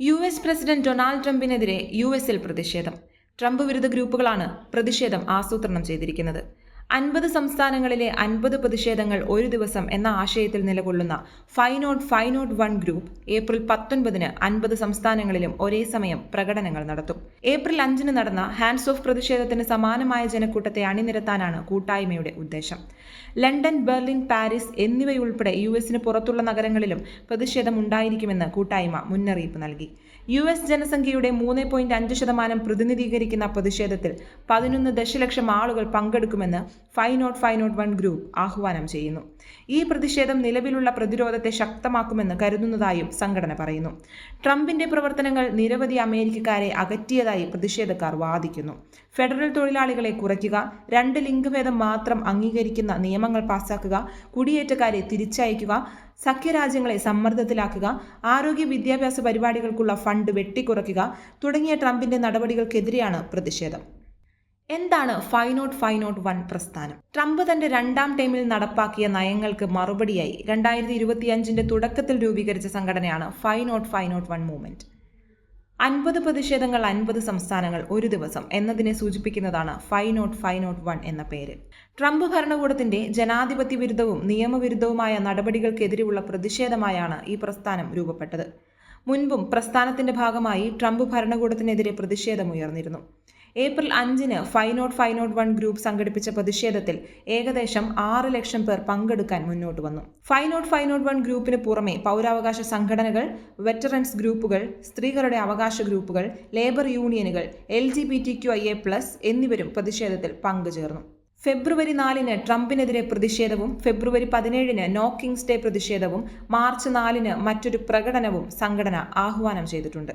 U S president Donald ട്രംപിനെതിരെ U എസിൽ പ്രതിഷേധം. ട്രംപ് വിരുദ്ധ ഗ്രൂപ്പുകളാണ് പ്രതിഷേധം ആസൂത്രണം ചെയ്തിരിക്കുന്നത്. അൻപത് സംസ്ഥാനങ്ങളിലെ അൻപത് പ്രതിഷേധങ്ങൾ ഒരു ദിവസം എന്ന ആശയത്തിൽ നിലകൊള്ളുന്ന five naught five naught one group April പത്തൊൻപതിന് അൻപത് സംസ്ഥാനങ്ങളിലും ഒരേ സമയം പ്രകടനങ്ങൾ നടത്തും. ഏപ്രിൽ അഞ്ചിന് നടന്ന ഹാൻഡ്സ് ഓഫ് പ്രതിഷേധത്തിന് സമാനമായ ജനക്കൂട്ടത്തെ അണിനിരത്താനാണ് കൂട്ടായ്മയുടെ ഉദ്ദേശം. ലണ്ടൻ ബെർലിൻ പാരീസ് എന്നിവയുൾപ്പെടെ യു എസിന് പുറത്തുള്ള നഗരങ്ങളിലും പ്രതിഷേധം ഉണ്ടായിരിക്കുമെന്ന് കൂട്ടായ്മ മുന്നറിയിപ്പ് നൽകി. യു എസ് ജനസംഖ്യയുടെ മൂന്ന് പോയിന്റ് അഞ്ച് ശതമാനം പ്രതിനിധീകരിക്കുന്ന പ്രതിഷേധത്തിൽ പതിനൊന്ന് ദശലക്ഷം ആളുകൾ പങ്കെടുക്കുമെന്ന് five naught five naught one group ആഹ്വാനം ചെയ്യുന്നു. ഈ പ്രതിഷേധം നിലവിലുള്ള പ്രതിരോധത്തെ ശക്തമാക്കുമെന്ന് കരുതുന്നതായും സംഘടന പറയുന്നു. ട്രംപിന്റെ പ്രവർത്തനങ്ങൾ നിരവധി അമേരിക്കക്കാരെ അകറ്റിയതായി പ്രതിഷേധക്കാർ വാദിക്കുന്നു. ഫെഡറൽ തൊഴിലാളികളെ കുറയ്ക്കുക രണ്ട് ലിംഗഭേദം മാത്രം അംഗീകരിക്കുന്ന നിയമങ്ങൾ പാസാക്കുക കുടിയേറ്റക്കാരെ തിരിച്ചയക്കുക സഖ്യരാജ്യങ്ങളെ സമ്മർദ്ദത്തിലാക്കുക ആരോഗ്യ വിദ്യാഭ്യാസ പരിപാടികൾക്കുള്ള ഫണ്ട് വെട്ടിക്കുറയ്ക്കുക തുടങ്ങിയ ട്രംപിന്റെ നടപടികൾക്കെതിരെയാണ് പ്രതിഷേധം. എന്താണ് five naught five naught one പ്രസ്ഥാനം? ട്രംപ് തന്റെ രണ്ടാം ടൈമിൽ നടപ്പാക്കിയ നയങ്ങൾക്ക് മറുപടിയായി രണ്ടായിരത്തി ഇരുപത്തിയഞ്ചിന്റെ തുടക്കത്തിൽ രൂപീകരിച്ച സംഘടനയാണ് five nought five nought one movement. അൻപത് പ്രതിഷേധങ്ങൾ അൻപത് സംസ്ഥാനങ്ങൾ ഒരു ദിവസം എന്നതിനെ സൂചിപ്പിക്കുന്നതാണ് five nought five nought one എന്ന പേര്. ട്രംപ് ഭരണകൂടത്തിന്റെ ജനാധിപത്യ വിരുദ്ധവും നിയമവിരുദ്ധവുമായ നടപടികൾക്കെതിരെയുള്ള പ്രതിഷേധമായാണ് ഈ പ്രസ്ഥാനം രൂപപ്പെട്ടത്. മുൻപും പ്രസ്ഥാനത്തിന്റെ ഭാഗമായി ട്രംപ് ഭരണകൂടത്തിനെതിരെ പ്രതിഷേധമുയർന്നിരുന്നു. ഏപ്രിൽ അഞ്ചിന് five nought five nought one group സംഘടിപ്പിച്ച പ്രതിഷേധത്തിൽ ഏകദേശം ആറ് ലക്ഷം പേർ പങ്കെടുക്കാൻ മുന്നോട്ട് വന്നു. Five nought five nought one ഗ്രൂപ്പിന് പുറമെ പൗരാവകാശ സംഘടനകൾ വെറ്ററൻസ് ഗ്രൂപ്പുകൾ സ്ത്രീകളുടെ അവകാശ ഗ്രൂപ്പുകൾ ലേബർ യൂണിയനുകൾ L G B T Q I A plus എന്നിവരും പ്രതിഷേധത്തിൽ പങ്കുചേർന്നു. ഫെബ്രുവരി നാലിന് ട്രംപിനെതിരെ പ്രതിഷേധവും ഫെബ്രുവരി പതിനേഴിന് നോ ഡേ പ്രതിഷേധവും മാർച്ച് നാലിന് മറ്റൊരു പ്രകടനവും സംഘടന ആഹ്വാനം ചെയ്തിട്ടുണ്ട്.